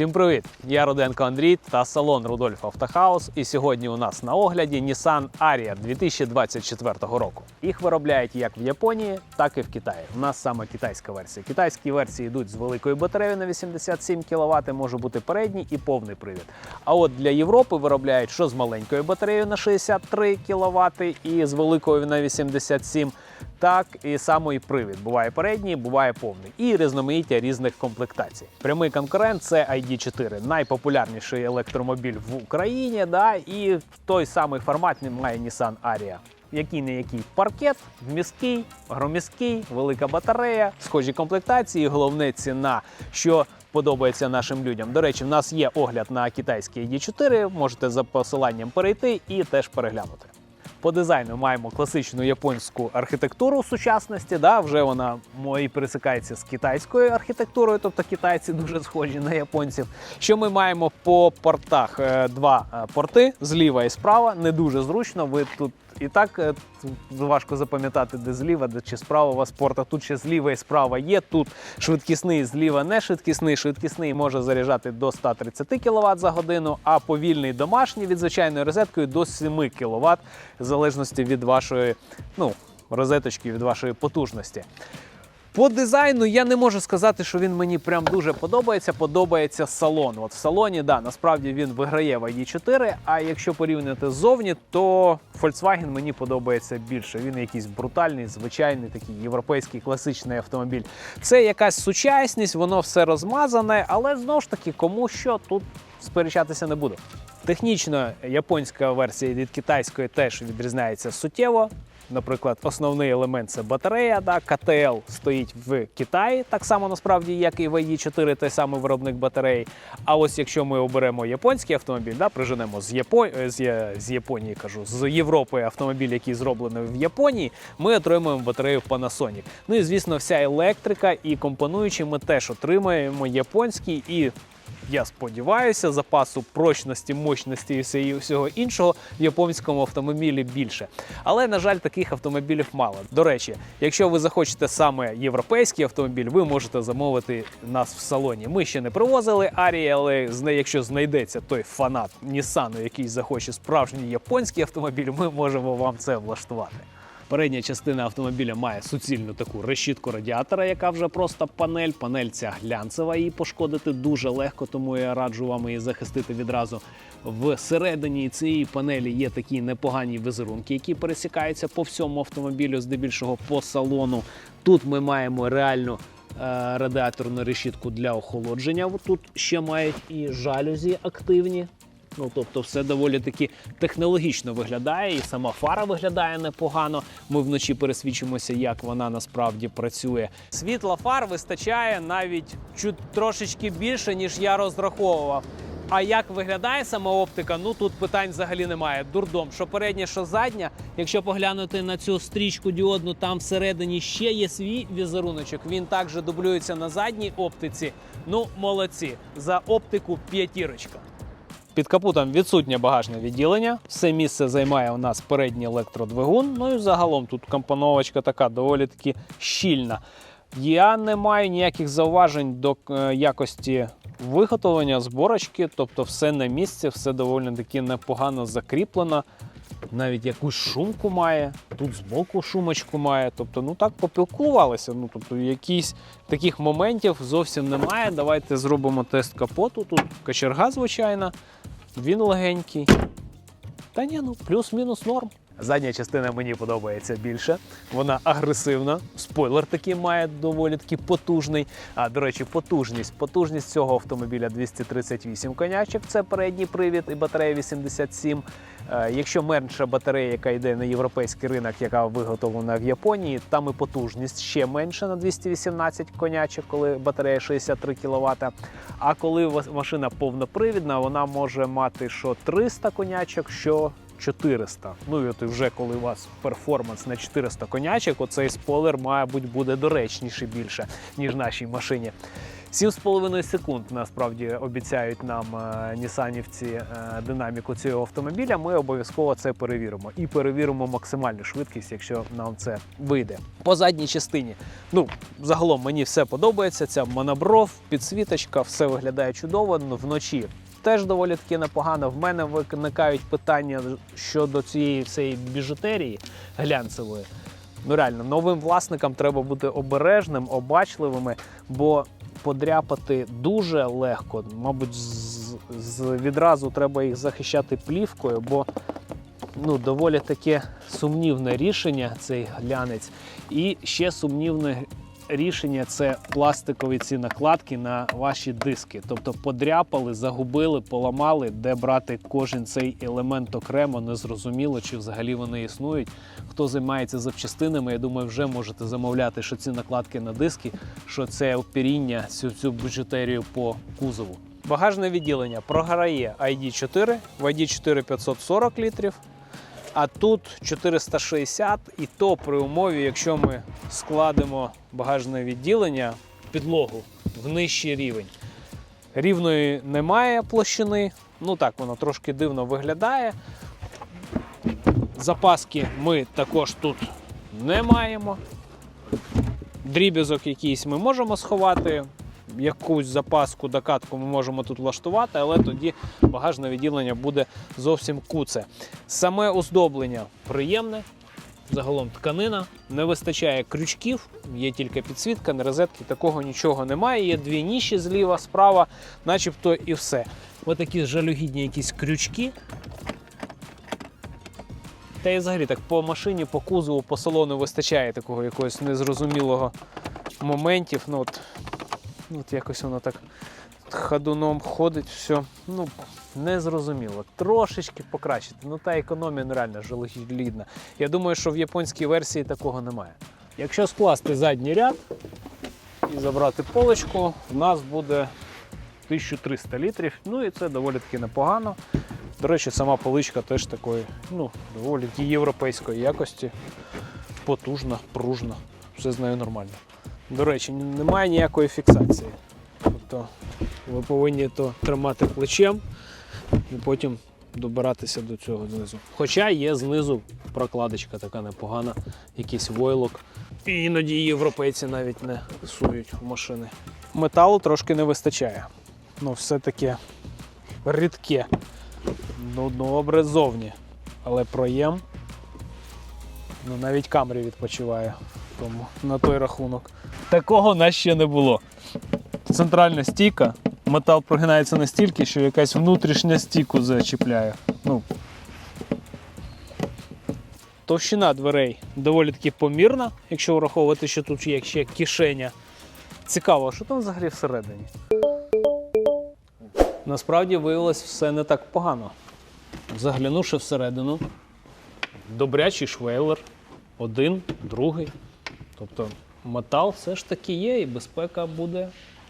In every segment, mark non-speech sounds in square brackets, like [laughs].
Всім привіт! Я Руденко Андрій та салон Рудольф Автохаус. І сьогодні у нас на огляді Nissan Ariya 2024 року. Їх виробляють як в Японії, так і в Китаї. У нас саме китайська версія. Китайські версії йдуть з великою батареєю на 87 кВт, може бути передній і повний привід. А от для Європи виробляють що з маленькою батареєю на 63 кВт і з великою на 87 так і само і привід. Буває передній, буває повний. І різноманіття різних комплектацій. Прямий конкурент це ID4, найпопулярніший електромобіль в Україні. Да, і той самий формат має Nissan Ariya. Який не який паркет, міський, громіський, велика батарея, схожі комплектації, головне ціна, що подобається нашим людям. До речі, в нас є огляд на китайський ID4, можете за посиланням перейти і теж переглянути. По дизайну маємо класичну японську архітектуру сучасності. Да, вже вона мої пересикається з китайською архітектурою, тобто китайці дуже схожі на японців. Що ми маємо по портах? Е, Два е, порти зліва і справа. Не дуже зручно. Ви тут і так е, важко запам'ятати, де зліва, де чи справа у вас порта. Тут ще зліва і справа є. Тут швидкісний, зліва не швидкісний. Швидкісний може заряджати до 130 кВт за годину, а повільний домашній від звичайної розеткою до 7 кВт, в залежності від вашої ну, розеточки, від вашої потужності. По дизайну я не можу сказати, що він мені прям дуже подобається. Подобається салон. От в салоні, да, насправді він виграє в ID4, а якщо порівняти ззовні, то Volkswagen мені подобається більше. Він якийсь брутальний, звичайний, такий європейський класичний автомобіль. Це якась сучасність, воно все розмазане, але знову ж таки, кому що тут сперечатися не буду. Технічно японська версія від китайської теж відрізняється суттєво. Наприклад, основний елемент це батарея. Да, КТЛ стоїть в Китаї, так само насправді, як і в ID4, той самий виробник батареї. А ось якщо ми оберемо японський автомобіль, да, приженемо з, Япо... е, з, з Японії, кажу, з Європи автомобіль, який зроблений в Японії, ми отримуємо батарею Panasonic. Ну і звісно, вся електрика і компонуючі ми теж отримаємо японський і я сподіваюся, запасу прочності, мощності і всього іншого в японському автомобілі більше. Але, на жаль, таких автомобілів мало. До речі, якщо ви захочете саме європейський автомобіль, ви можете замовити нас в салоні. Ми ще не привозили Арії, але якщо знайдеться той фанат Нісану, який захоче справжній японський автомобіль, ми можемо вам це влаштувати. Передня частина автомобіля має суцільну таку решітку радіатора, яка вже просто панель. Панель ця глянцева, її пошкодити дуже легко, тому я раджу вам її захистити відразу. Всередині цієї панелі є такі непогані візерунки, які пересікаються по всьому автомобілю, здебільшого по салону. Тут ми маємо реальну е, радіаторну решітку для охолодження. Тут ще мають і жалюзі активні. Ну, тобто, все доволі таки технологічно виглядає, і сама фара виглядає непогано. Ми вночі пересвідчимося, як вона насправді працює. Світла фар вистачає навіть чуть трошечки більше, ніж я розраховував. А як виглядає сама оптика? Ну тут питань взагалі немає. Дурдом, що передня, що задня. Якщо поглянути на цю стрічку діодну, там всередині ще є свій візеруночок. Він також дублюється на задній оптиці. Ну, молодці. За оптику п'ятірочка. Під капотом відсутнє багажне відділення. Все місце займає у нас передній електродвигун. Ну і загалом тут компоновочка така доволі таки щільна. Я не маю ніяких зауважень до е, якості виготовлення зборочки, тобто все на місці, все доволі таки непогано закріплено. Навіть якусь шумку має, тут збоку шумочку має. Тобто, ну так попілкувалися. Ну, тобто, якісь таких моментів зовсім немає. Давайте зробимо тест капоту. Тут кочерга, звичайно, він легенький. Та ні, ну плюс-мінус норм. Задня частина мені подобається більше. Вона агресивна. Спойлер такий має доволі таки потужний. А до речі, потужність. Потужність цього автомобіля 238 конячок. Це передній привід і батарея 87. Е, Якщо менша батарея, яка йде на європейський ринок, яка виготовлена в Японії, там і потужність ще менша на 218 конячок, коли батарея 63 кВт. А коли машина повнопривідна, вона може мати що 300 конячок, що 400. Ну і от вже коли у вас перформанс на 400 конячок, оцей спойлер, мабуть, буде доречніший більше, ніж нашій машині. 7,5 секунд насправді обіцяють нам е, нісанівці е, динаміку цього автомобіля. Ми обов'язково це перевіримо і перевіримо максимальну швидкість, якщо нам це вийде. По задній частині, ну загалом мені все подобається. Ця монобров, підсвіточка, все виглядає чудово. Вночі теж доволі таки непогано. В мене виникають питання щодо цієї всієї біжутерії глянцевої. Ну реально, новим власникам треба бути обережним, обачливими, бо подряпати дуже легко. Мабуть, з, з відразу треба їх захищати плівкою, бо ну, доволі таке сумнівне рішення цей глянець. І ще сумнівне рішення це пластикові ці накладки на ваші диски. Тобто подряпали, загубили, поламали, де брати кожен цей елемент окремо, незрозуміло, чи взагалі вони існують. Хто займається запчастинами, я думаю, вже можете замовляти, що ці накладки на диски, що це опіріння, цю, цю біжутерію по кузову. Багажне відділення програє ID4, в ID4 540 літрів, а тут 460, і то при умові, якщо ми складемо багажне відділення, підлогу в нижчий рівень. Рівної немає площини, ну так воно трошки дивно виглядає. Запаски ми також тут не маємо. Дріб'язок якийсь ми можемо сховати, якусь запаску, докатку ми можемо тут влаштувати, але тоді багажне відділення буде зовсім куце. Саме оздоблення приємне. Загалом тканина, не вистачає крючків, є тільки підсвітка, не розетки, такого нічого немає. Є дві ніші зліва, справа, начебто і все. Ось такі жалюгідні якісь крючки. Та й взагалі так по машині, по кузову, по салону вистачає такого якогось незрозумілого моментів. Ну, от, от якось воно так ходуном ходить, все. Ну, незрозуміло. Трошечки покращити. Ну та економія ну, реально жалюгідна. Я думаю, що в японській версії такого немає. Якщо скласти задній ряд і забрати полочку, в нас буде 1300 літрів. Ну і це доволі таки непогано. До речі, сама поличка теж такої, ну, доволі європейської якості. Потужна, пружна, все з нею нормально. До речі, немає ніякої фіксації. Тобто ви повинні то тримати плечем і потім добиратися до цього знизу. Хоча є знизу прокладочка така непогана, якийсь войлок. І іноді європейці навіть не сують в машини. Металу трошки не вистачає. Ну, все таке рідке. Ну, добре зовні. Але проєм. Ну, навіть камері відпочиває тому, на той рахунок. Такого нас ще не було. Центральна стійка, метал прогинається настільки, що якась внутрішня стійку зачіпляє. Ну. Товщина дверей доволі таки помірна, якщо враховувати, що тут є ще кишеня. Цікаво, що там взагалі всередині? Насправді виявилось все не так погано. Заглянувши всередину, добрячий швейлер, один, другий. Тобто метал все ж таки є, і безпека буде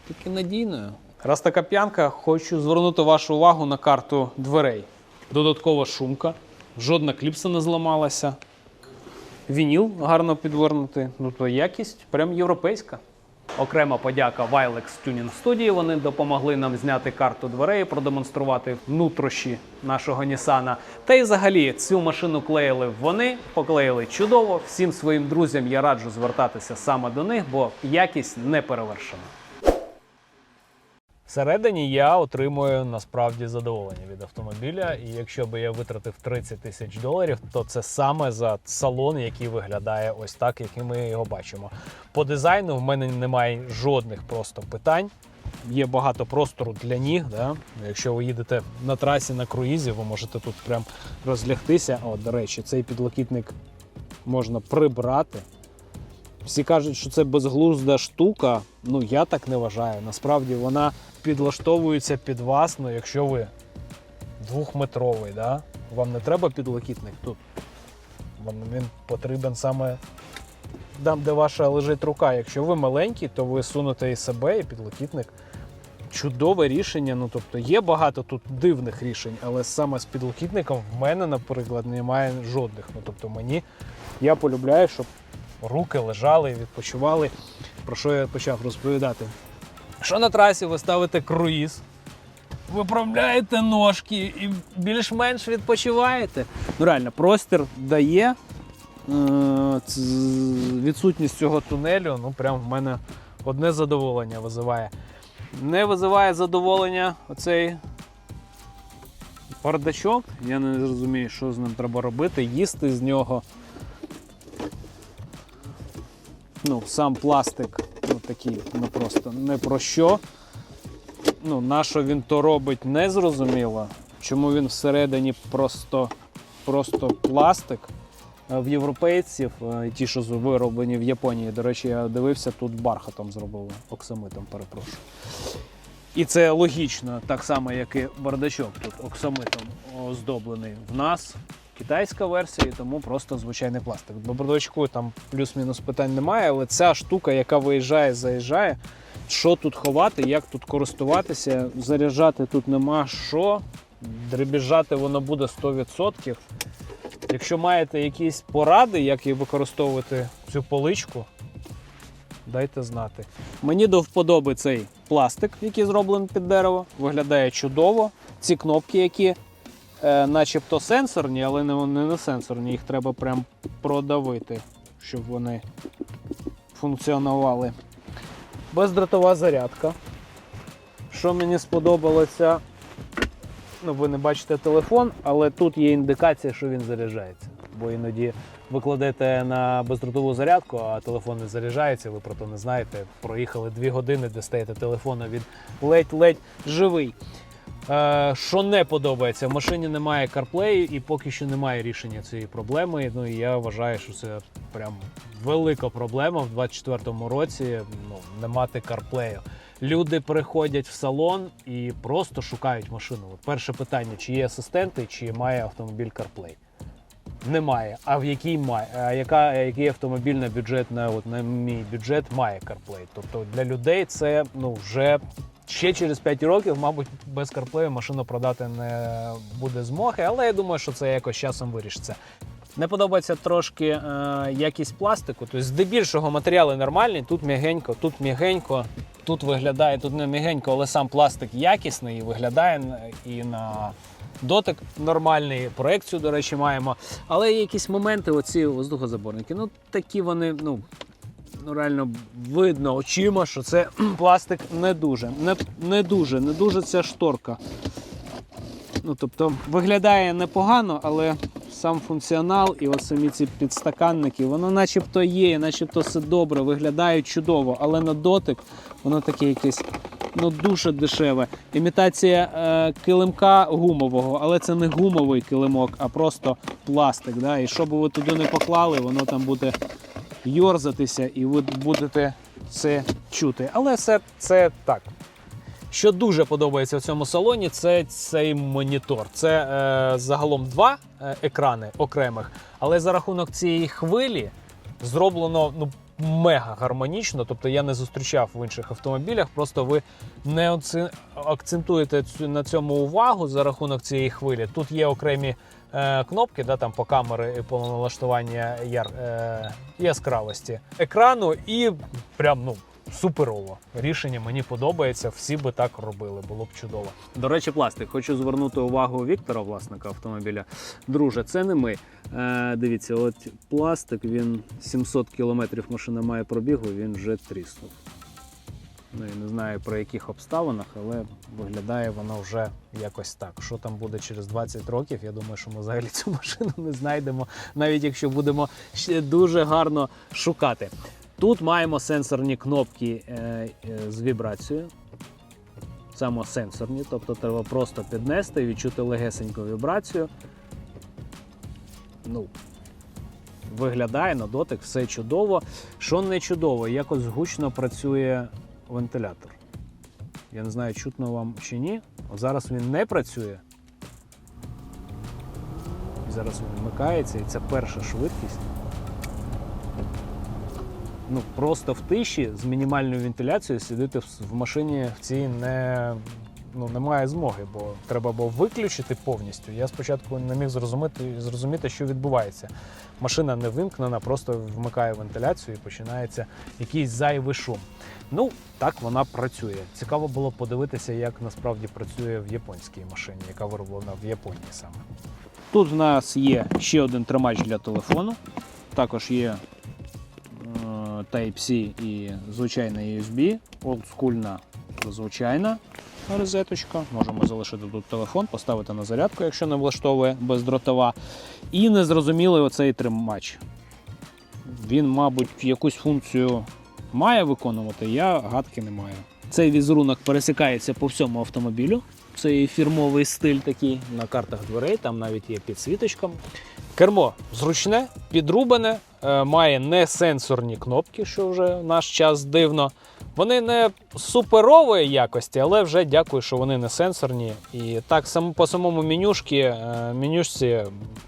таки надійною. Раз така п'янка, хочу звернути вашу увагу на карту дверей. Додаткова шумка, жодна кліпса не зламалася. Вініл гарно підвернутий. Ну то якість прям європейська. Окрема подяка Vilex Tuning Studio. Вони допомогли нам зняти карту дверей, продемонструвати внутріші нашого Нісана. Та й взагалі цю машину клеїли вони, поклеїли чудово. Всім своїм друзям я раджу звертатися саме до них, бо якість не перевершена. Всередині я отримую насправді задоволення від автомобіля. І якщо би я витратив 30 тисяч доларів, то це саме за салон, який виглядає ось так, який ми його бачимо. По дизайну в мене немає жодних просто питань. Є багато простору для ніг. Да? Якщо ви їдете на трасі на круїзі, ви можете тут прям розлягтися. О, до речі, цей підлокітник можна прибрати. Всі кажуть, що це безглузда штука. Ну я так не вважаю. Насправді вона підлаштовується під вас. Ну, якщо ви двохметровий, да? вам не треба підлокітник тут. Вам він потрібен саме там, де ваша лежить рука. Якщо ви маленький, то ви сунете і себе, і підлокітник чудове рішення. Ну тобто є багато тут дивних рішень, але саме з підлокітником в мене, наприклад, немає жодних. Ну тобто мені я полюбляю, щоб руки лежали, і відпочивали. Про що я почав розповідати? Що на трасі ви ставите круїз, виправляєте ножки і більш-менш відпочиваєте. Ну реально, простір дає. Е, Відсутність цього тунелю, ну прям в мене одне задоволення визиває. Не визиває задоволення оцей бардачок. Я не розумію, що з ним треба робити. Їсти з нього. Ну, сам пластик, такий, ну просто не про що. Ну, на що він то робить, не зрозуміло. Чому він всередині просто, просто пластик. В європейців, е, ті, що вироблені в Японії, до речі, я дивився, тут бархатом зробили, оксамитом, перепрошую. І це логічно, так само, як і бардачок тут оксамитом оздоблений. В нас китайська версія, і тому просто звичайний пластик. До бардачку там плюс-мінус питань немає, але ця штука, яка виїжджає, заїжджає, що тут ховати, як тут користуватися, заряджати тут нема що. Дребіжати воно буде 100%. Якщо маєте якісь поради, як її використовувати цю поличку, дайте знати. Мені до вподоби цей пластик, який зроблений під дерево, виглядає чудово. Ці кнопки, які начебто сенсорні, але не, вони не сенсорні, їх треба прям продавити, щоб вони функціонували. Бездротова зарядка. Що мені сподобалося, ну, ви не бачите телефон, але тут є індикація, що він заряджається. Бо іноді ви кладете на бездротову зарядку, а телефон не заряджається, ви про то не знаєте. Проїхали дві години, достаєте телефон, а він ледь-ледь живий. Е, що не подобається, в машині немає CarPlay і поки що немає рішення цієї проблеми. Ну і я вважаю, що це прям велика проблема в 24-му році ну, не мати CarPlay. Люди приходять в салон і просто шукають машину. Перше питання: чи є асистенти, чи має автомобіль CarPlay? Немає. А в який має? А яка який автомобіль на бюджет на от на мій бюджет має CarPlay? Тобто для людей це ну вже ще через 5 років, мабуть, без CarPlay машину продати не буде змоги, але я думаю, що це якось часом вирішиться. Не подобається трошки е, якість пластику. Тобто, здебільшого матеріали нормальні, тут м'ягенько, тут м'ягенько, тут виглядає, тут не м'ягенько, але сам пластик якісний і виглядає і на дотик нормальний, проекцію, до речі, маємо. Але є якісь моменти, оці воздухозаборники, ну такі вони, ну. Ну, реально видно очима, що це [clears throat] пластик не дуже. Не, не дуже, не дуже ця шторка. Ну, тобто виглядає непогано, але сам функціонал і от самі ці підстаканники, воно начебто є, начебто все добре, виглядає чудово, але на дотик воно таке якесь ну, дуже дешеве. Імітація е, килимка гумового, але це не гумовий килимок, а просто пластик. Да? І що би ви туди не поклали, воно там буде йорзатися, і ви будете це чути. Але це, це так. Що дуже подобається в цьому салоні, це цей монітор. Це е, загалом два е, екрани окремих, але за рахунок цієї хвилі зроблено ну, мега гармонічно. Тобто я не зустрічав в інших автомобілях. Просто ви не акцентуєте на цьому увагу за рахунок цієї хвилі. Тут є окремі е, кнопки, да, там по камери і по налаштування яр, е, яскравості екрану, і прям ну. Суперово. Рішення мені подобається. Всі би так робили, було б чудово. До речі, пластик. Хочу звернути увагу Віктора, власника автомобіля. Друже, це не ми. Е, дивіться, от пластик, він 700 кілометрів машина має пробігу, він вже тріснув. Ну, я не знаю про яких обставинах, але виглядає воно вже якось так. Що там буде через 20 років, я думаю, що ми взагалі цю [laughs] машину не знайдемо, навіть якщо будемо ще дуже гарно шукати. Тут маємо сенсорні кнопки е, е, з вібрацією. Самосенсорні, тобто треба просто піднести і відчути легесеньку вібрацію. Ну, виглядає на дотик, все чудово. Що не чудово, якось гучно працює вентилятор. Я не знаю, чутно вам чи ні. Зараз він не працює. Зараз він вмикається, і це перша швидкість. Ну просто в тиші з мінімальною вентиляцією сидіти в, машині в цій не. Ну, немає змоги, бо треба було виключити повністю. Я спочатку не міг зрозуміти, зрозуміти, що відбувається. Машина не вимкнена, просто вмикає вентиляцію і починається якийсь зайвий шум. Ну, так вона працює. Цікаво було подивитися, як насправді працює в японській машині, яка вироблена в Японії саме. Тут в нас є ще один тримач для телефону. Також є Type-C і звичайна USB, олдскульна звичайна розеточка. Можемо залишити тут телефон, поставити на зарядку, якщо не влаштовує бездротова. І незрозумілий оцей тримач. Він, мабуть, якусь функцію має виконувати, я гадки не маю. Цей візерунок пересікається по всьому автомобілю. Це фірмовий стиль такий на картах дверей, там навіть є підсвіточка. Кермо зручне, підрубане, має не сенсорні кнопки, що вже в наш час дивно. Вони не суперової якості, але вже дякую, що вони не сенсорні. І так по самому менюшки, е, менюшці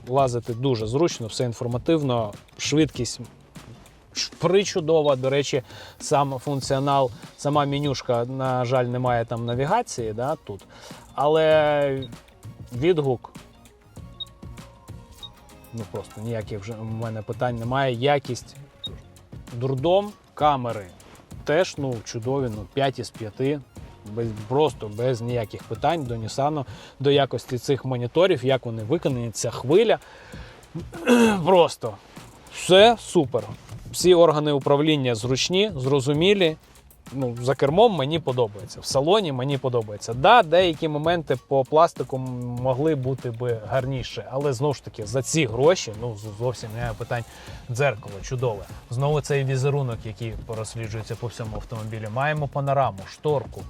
лазити дуже зручно, все інформативно, швидкість причудова. До речі, сам функціонал, сама менюшка, на жаль, немає там навігації да, тут. Але відгук. Ну просто ніяких вже у мене питань немає. Якість дурдом, камери теж ну, чудові, ну 5 із 5. Без, просто без ніяких питань до Nissan, до якості цих моніторів, як вони виконані, ця хвиля. [clears throat] Просто все супер. Всі органи управління зручні, зрозумілі. Ну, за кермом мені подобається. В салоні мені подобається. Да, деякі моменти по пластику могли бути би гарніше, але знову ж таки за ці гроші, ну зовсім немає питань. Дзеркало чудове. Знову цей візерунок, який розсліджується по всьому автомобілі. Маємо панораму, шторку,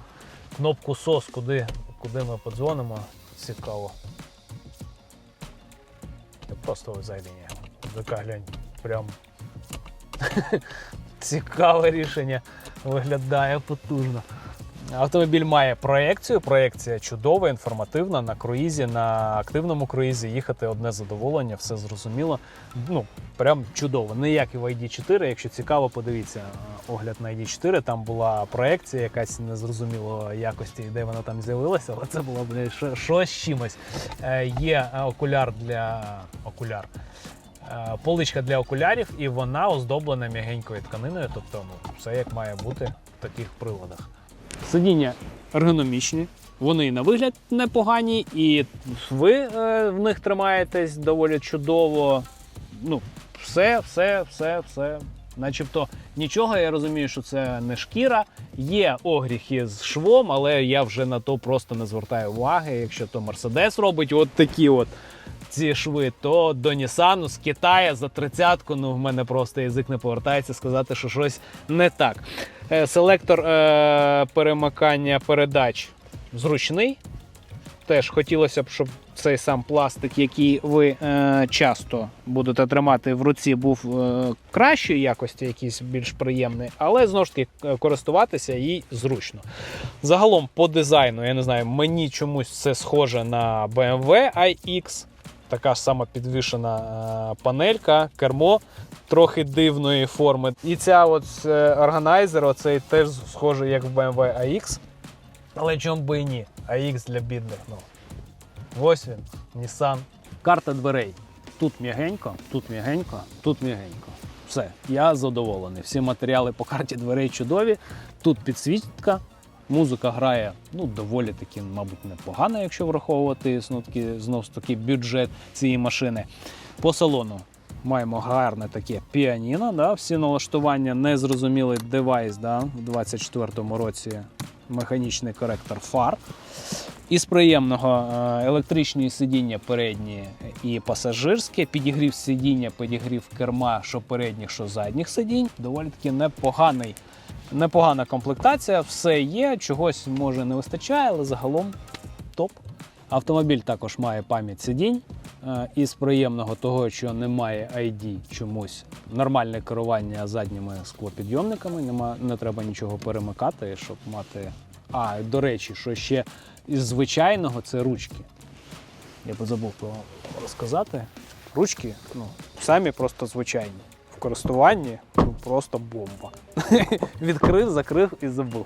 кнопку SOS, куди, куди ми подзвонимо. Цікаво. Просто зайди. Така глянь, прям [laughs] цікаве рішення. Виглядає потужно. Автомобіль має проекцію. Проекція чудова, інформативна на круїзі, на активному круїзі їхати одне задоволення, все зрозуміло. Ну, прям чудово. Не як і в ID4. Якщо цікаво, подивіться огляд на ID4. Там була проекція, якась незрозумілої якості, де вона там з'явилася, але це було бля, що, чимось. Е, є окуляр для окуляр. Е, Поличка для окулярів, і вона оздоблена м'ягенькою тканиною, тобто ну, все як має бути в таких приладах. Сидіння ергономічні, вони на вигляд непогані, і ви е, в них тримаєтесь доволі чудово. Ну, все, все, все, все. Начебто нічого, я розумію, що це не шкіра. Є огріхи з швом, але я вже на то просто не звертаю уваги. Якщо то Мерседес робить от такі от ці шви, то до Нісану з Китаю за тридцятку. Ну в мене просто язик не повертається сказати, що щось не так. Е, Селектор е, перемикання передач зручний. Теж хотілося б, щоб цей сам пластик, який ви е, часто будете тримати в руці, був е, кращої якості, якийсь більш приємний, але знову ж таки користуватися їй зручно. Загалом по дизайну, я не знаю, мені чомусь це схоже на BMW iX. Така ж сама підвішена е, панелька, кермо трохи дивної форми. І ця от е, органайзер, оцей теж схожий як в BMW iX. Але чому би і ні? AX для бідних. Ну. Ось він, Nissan. Карта дверей. Тут м'ягенько, тут м'ягенько, тут м'ягенько. Все, я задоволений. Всі матеріали по карті дверей чудові. Тут підсвітка. Музика грає ну, доволі таки, мабуть, непогано, якщо враховувати знов таки, знов таки бюджет цієї машини. По салону маємо гарне таке піаніно. Да? Всі налаштування, незрозумілий девайс да? в 24-му році механічний коректор фар. Із приємного е, електричні сидіння передні і пасажирське, підігрів сидіння, підігрів керма, що передніх, що задніх сидінь. Доволі таки непоганий, непогана комплектація. Все є, чогось може не вистачає, але загалом топ. Автомобіль також має пам'ять сидінь. Е, Із приємного того, що немає ID чомусь нормальне керування задніми склопідйомниками, нема, не треба нічого перемикати, щоб мати. А, до речі, що ще із звичайного це ручки. Я би забув розказати. Ручки ну, самі просто звичайні. Користуванні ну, просто бомба. [laughs] Відкрив, закрив і забув.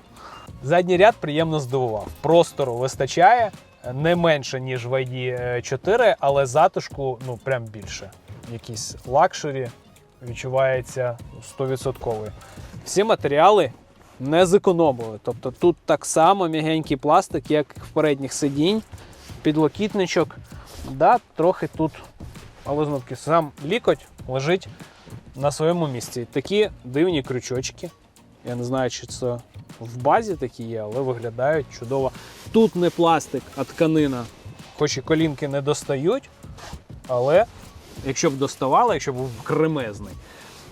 Задній ряд приємно здивував. Простору вистачає не менше, ніж в ID 4, але затишку ну прям більше. Якісь лакшері відчувається 100%. Всі матеріали не зекономили. Тобто тут так само м'ягенький пластик, як в передніх сидінь, підлокітничок. Да, трохи тут, але знов сам лікоть лежить на своєму місці. Такі дивні крючочки. Я не знаю, чи це в базі такі є, але виглядають чудово. Тут не пластик, а тканина. Хоч і колінки не достають, але якщо б доставали, якщо б був кремезний,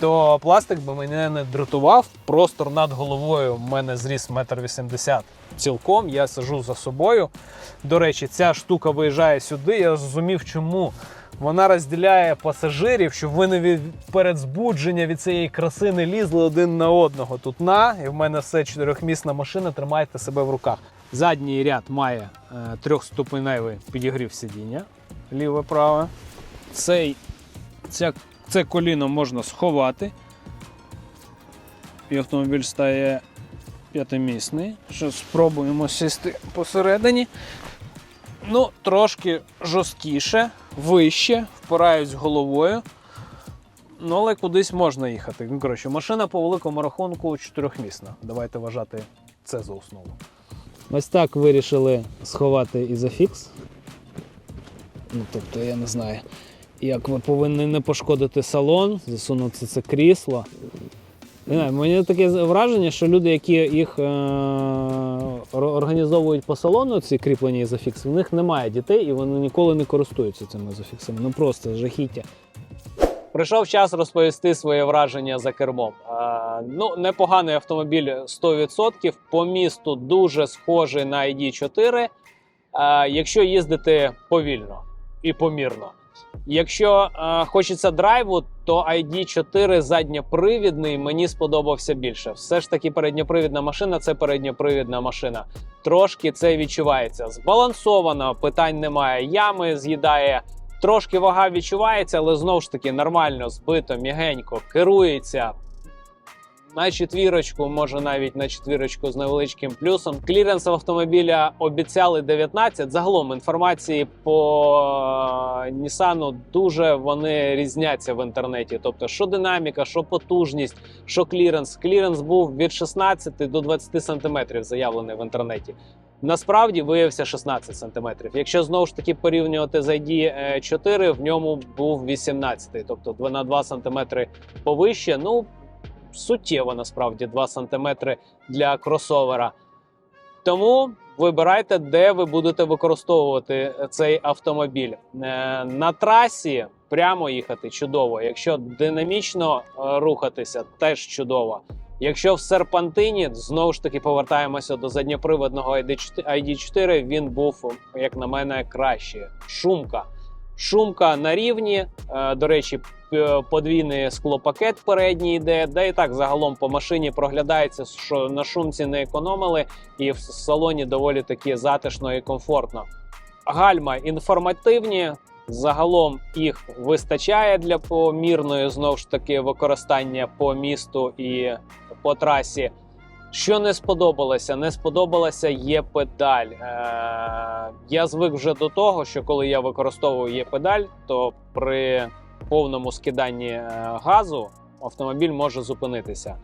то пластик би мене не дратував. Простор над головою в мене зріс 1,80 м цілком. Я сижу за собою. До речі, ця штука виїжджає сюди. Я зрозумів, чому. Вона розділяє пасажирів, щоб ви не від перед збудження від цієї краси не лізли один на одного. Тут на, і в мене все чотирьохмісна машина, тримайте себе в руках. Задній ряд має е, трьохступеневий підігрів сидіння. Ліве праве. Цей, ця, це коліно можна сховати. І автомобіль стає п'ятимісний. Що спробуємо сісти посередині. Ну, трошки жорсткіше, вище, впираюсь головою. Ну, але кудись можна їхати. Ну, коротше, машина по великому рахунку чотирьохмісна. Давайте вважати це за основу. Ось так вирішили сховати ізофікс. Ну, тобто, я не знаю, як ви повинні не пошкодити салон, засунути це крісло. Не знаю, мені таке враження, що люди, які їх е- організовують по салону, ці кріплені ізофікси, в них немає дітей і вони ніколи не користуються цими ізофіксами. Ну просто жахіття. Прийшов час розповісти своє враження за кермом. Е, ну, непоганий автомобіль 100%. По місту дуже схожий на ID4, е, якщо їздити повільно і помірно. Якщо е, хочеться драйву, то ID4 задньопривідний мені сподобався більше. Все ж таки, передньопривідна машина це передньопривідна машина. Трошки це відчувається. Збалансовано, питань немає. Ями з'їдає. Трошки вага відчувається, але знову ж таки нормально, збито, мігенько, керується. На четвірочку, може навіть на четвірочку з невеличким плюсом. Кліренс автомобіля обіцяли 19. Загалом інформації по Нісану дуже вони різняться в інтернеті. Тобто, що динаміка, що потужність, що кліренс. Кліренс був від 16 до 20 сантиметрів заявлений в інтернеті. Насправді виявився 16 сантиметрів. Якщо знову ж таки порівнювати з ID 4, в ньому був 18, тобто на 2 сантиметри повище. Ну суттєво насправді 2 см для кросовера. Тому вибирайте, де ви будете використовувати цей автомобіль. Е, На трасі прямо їхати чудово. Якщо динамічно е, рухатися, теж чудово. Якщо в серпантині, знову ж таки повертаємося до задньоприводного ID4, він був, як на мене, краще. Шумка. Шумка на рівні. Е, До речі, подвійний склопакет передній йде. Да і так загалом по машині проглядається, що на шумці не економили, і в салоні доволі таки затишно і комфортно. Гальма інформативні. Загалом їх вистачає для помірної знову ж таки використання по місту і по трасі. Що не сподобалося? Не сподобалася є педаль. Е, я звик вже до того, що коли я використовую є педаль, то при повному скиданні е, газу автомобіль може зупинитися.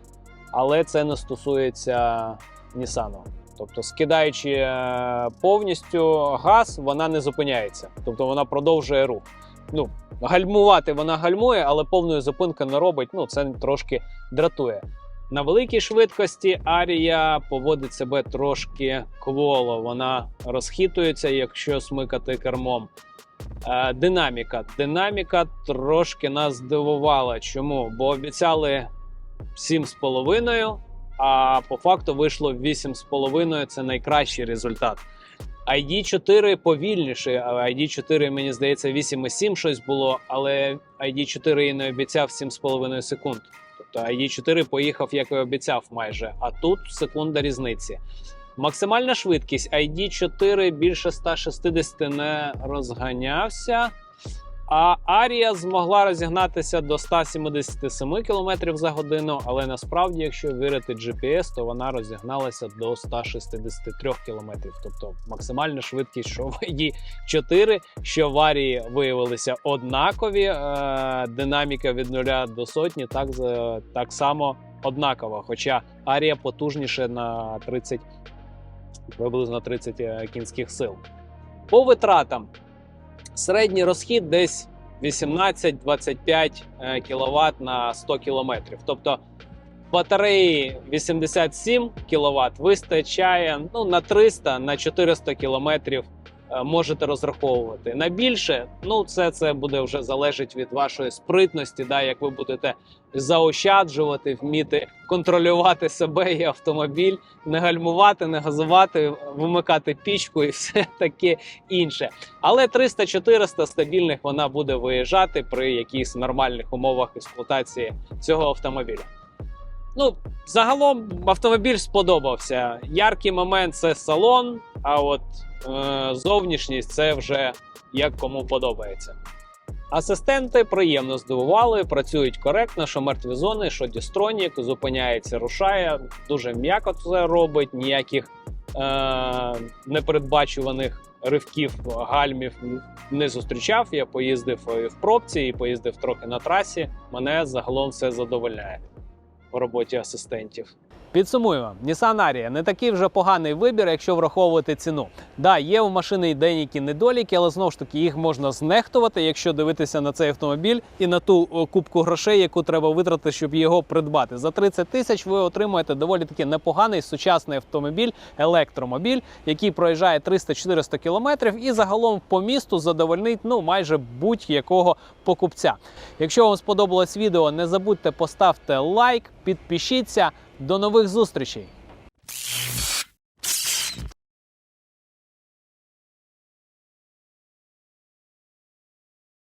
Але це не стосується Nissan. Тобто, скидаючи е, повністю газ, вона не зупиняється. Тобто вона продовжує рух. Ну, гальмувати вона гальмує, але повної зупинки не робить. Ну, це трошки дратує. На великій швидкості Арія поводить себе трошки кволо. Вона розхитується, якщо смикати кермом. Е, динаміка. Динаміка трошки нас здивувала. Чому? Бо обіцяли 7,5, а по факту вийшло 8,5. Це найкращий результат. ID4 повільніше, а ID4, мені здається, 8,7 щось було, але ID4 і не обіцяв 7,5 секунд. Тобто ID4 поїхав, як і обіцяв, майже. А тут секунда різниці. Максимальна швидкість ID4 більше 160 не розганявся. А Арія змогла розігнатися до 177 км за годину, але насправді, якщо вірити GPS, то вона розігналася до 163 км. Тобто максимальна швидкість, що в ID 4, що в Арії виявилися однакові. Е, динаміка від 0 до сотні так, так само однакова. Хоча Арія потужніше на 30, приблизно 30 е, кінських сил. По витратам середній розхід десь 18-25 кВт на 100 км. Тобто батареї 87 кВт вистачає ну, на 300 на 400 км можете розраховувати. На більше, ну це, це буде вже залежить від вашої спритності, да, як ви будете заощаджувати, вміти контролювати себе і автомобіль, не гальмувати, не газувати, вимикати пічку і [laughs] все таке інше. Але 300-400 стабільних вона буде виїжджати при якихось нормальних умовах експлуатації цього автомобіля. Ну, загалом автомобіль сподобався. Яркий момент це салон, а от е, зовнішність це вже як кому подобається. Асистенти приємно здивували, працюють коректно, що мертві зони, що дістронік, зупиняється, рушає, дуже м'яко це робить, ніяких е- непередбачуваних ривків, гальмів не зустрічав. Я поїздив в пробці, і поїздив трохи на трасі. Мене загалом все задовольняє в роботі асистентів. Підсумуємо, Nissan Ariya не такий вже поганий вибір, якщо враховувати ціну. Да, є у машини і деякі недоліки, але знову ж таки їх можна знехтувати, якщо дивитися на цей автомобіль і на ту о, кубку грошей, яку треба витратити, щоб його придбати. За 30 тисяч ви отримуєте доволі таки непоганий сучасний автомобіль, електромобіль, який проїжджає 300-400 кілометрів і загалом по місту задовольнить ну майже будь-якого покупця. Якщо вам сподобалось відео, не забудьте поставте лайк, підпишіться. До нових зустрічей!